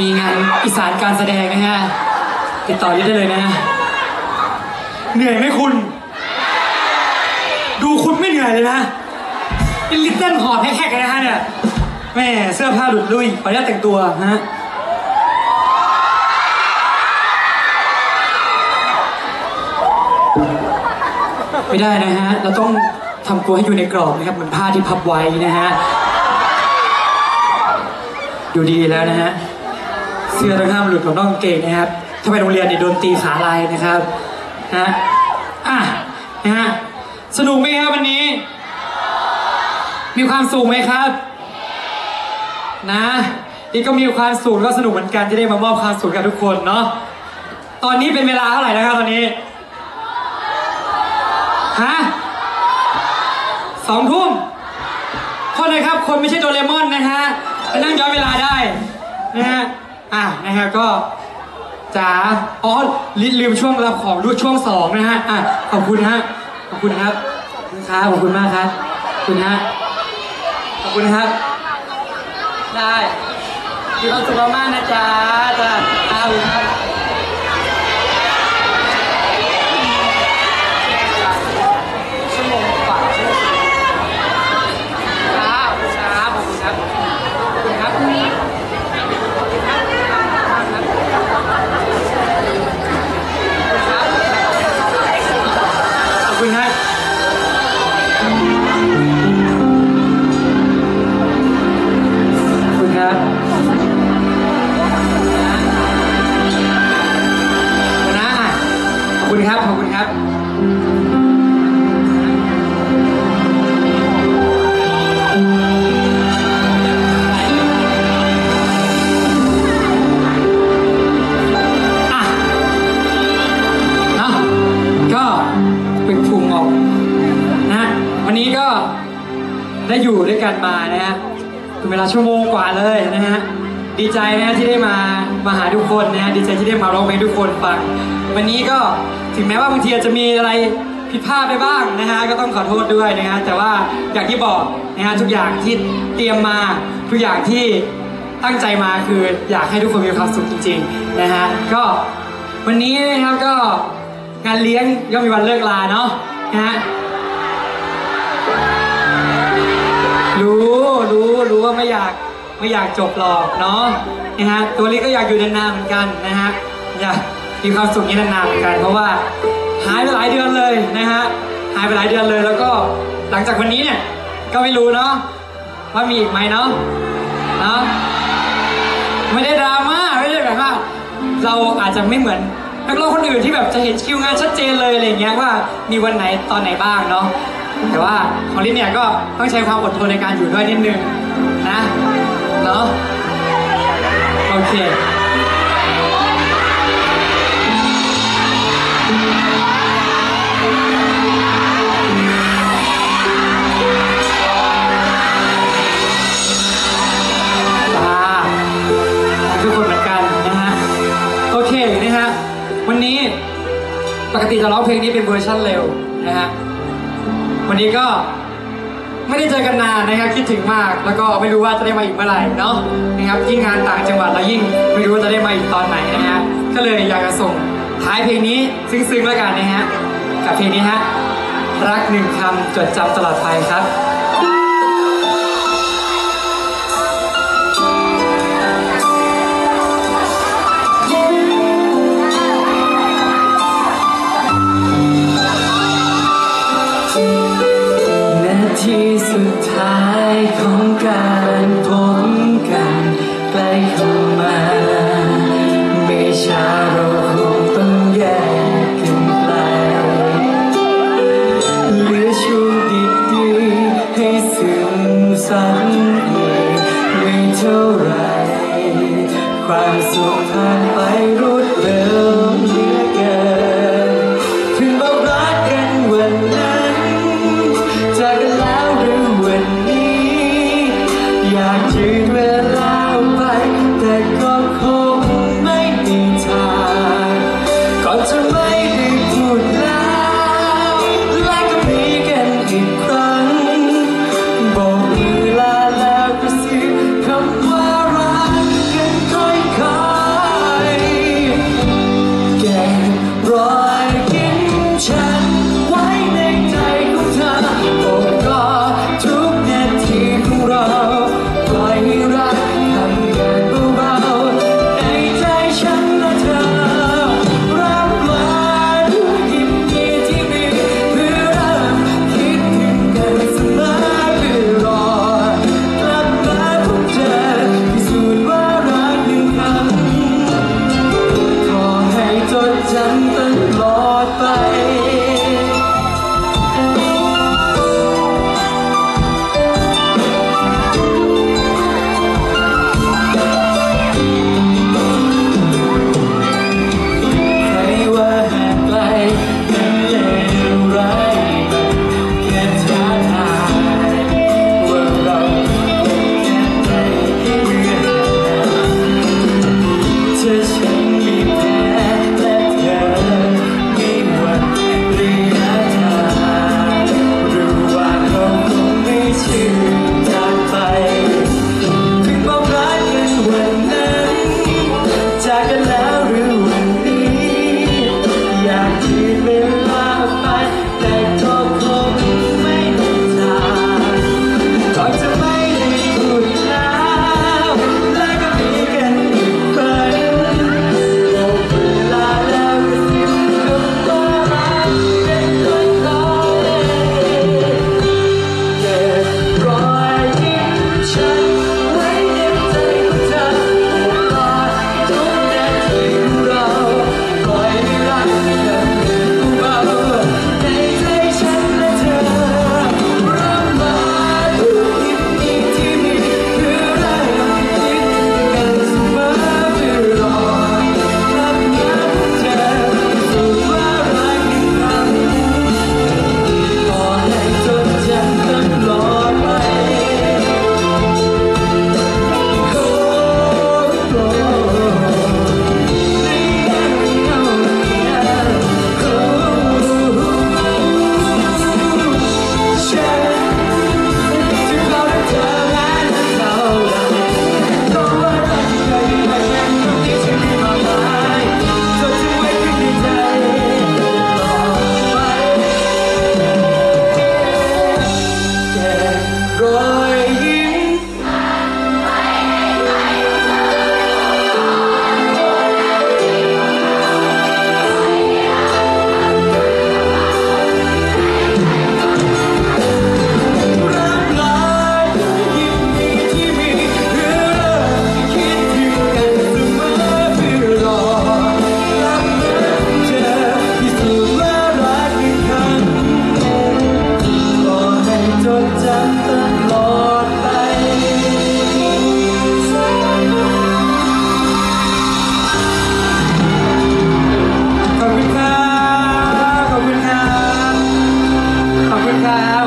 มีงานอีสานการแสดงนะฮะ ติดต่อยได้เลยนะเหนื่อยไหมคุณ ดูคุณไม่เหนื่อยเลยนะเป็นลิตเติ้ลหอบแฮกๆเลยนะฮะเนี่ยแม่เสื้อผ้าหลุดลุยขออนุญาตแต่งตัวฮะไม่ได้นะฮะ เราต้องทำตัวให้อยู่ในกรอบนะครับ เหมือนผ้าที่พับไว้นะฮะ ดูดีแล้วนะฮะ เสื้อต้องห้ามหลุดของน้องเก่งนะครับ ถ้าไปโรงเรียนเนี่ยโดนตีขาลายนะครับนะฮะอะนะฮะสนุกไหมครับวันนี้ มีความสุขไหมครับ นะนี่ก็มีความสุขก็สนุกเหมือนกันที่ได้มามอบความสุขกับทุกคนเนาะตอนนี้เป็นเวลาเท่าไหร่นะครับตอนนี้ฮะสองทุ่มโทษนะครับ คนไม่ใช่โดเรมอนนะฮะมานั่งย้อนเวลาได้นะฮะ อะนะฮะก็จ๋าอ๋อลิลืมช่วงรับของรูช่วงสองนะฮะอะขอบคุณฮะขอบคุณครับนะคุณครับขอบคุณมากครับขอบคุณฮะขอบคุณครับ ได้มีความสุขมากๆนะจ๊ะจ้าอาวครับ ชั่วโมงกว่าชั่วโมงครับช้าขอบคุณครับขอบคุณครับขอบคุณครับขอบคุณครับ ข ได้อยู่ด้วยกันมานะฮะเป็นเวลาชั่วโมงกว่าเลยนะฮะดีใจนะฮะที่ได้มามาหาทุกคนนะฮะดีใจที่ได้มาร้องเพลงทุกคนฟัง วันนี้ก็ถึงแม้ว่าบางทีอาจจะมีอะไรผิดพลาดไปบ้างนะฮะก็ต้องขอโทษด้วยนะฮะแต่ว่าอย่างที่บอกนะฮะทุกอย่างที่เตรียมมาทุกอย่างที่ตั้งใจมาคืออยากให้ทุกคนมีความสุขจริงๆนะฮะก็วันนี้นะครับก็งานเลี้ยงย่อมมีวันเลิกลาเนาะนะฮะ รู้รู้รู้ว่าไม่อยากไม่อยากจบหรอกเนาะนะฮะตัวล็กก็อยากอยู่นานๆเหมือนกันนะฮะอยากมีความสุขนี้นานๆเหมือนกัน เพราะว่าหายไปหลายเดือนเลยนะฮะหายไปหลายเดือนเลยแล้วก็หลังจากวันนี้เนี่ยก็ไม่รู้เนาะว่ามีอีกไหมเนาะเนาะไม่ได้ดราม่าไม่ได้แบบว่าเราอาจจะไม่เหมือนนักร้องคนอื่นที่แบบจะเห็นคิวงานชัดเจนเลยอะไรเงี้ยว่ามีวันไหนตอนไหนบ้างเนาะ แต่ว่าของลินเนี่ยก็ต้องใช้ความอดทนในการอยู่ด้วยนิดนึงนะเนาะโอเคจ้าทุกคนเหมือนกันนะฮะโอเคนะฮะวันนี้ปกติจะร้องเพลงนี้เป็นเวอร์ชันเร็วนะฮะ วันนี้ก็ไม่ได้เจอกันนานนะครับคิดถึงมาก แล้วก็ไม่รู้ว่าจะได้มาอีกเมื่อไหร่เนาะนะครับยิ่งงานต่างจังหวัดแล้วยิ่งไม่รู้ว่าจะได้มาอีกตอนไหนนะฮะก็เลยอยากจะส่งท้ายเพลงนี้ซึ้งๆแล้วกันนะฮะกับเพลงนี้ฮะรักหนึ่งคำจดจำตลอดไปครับ 나가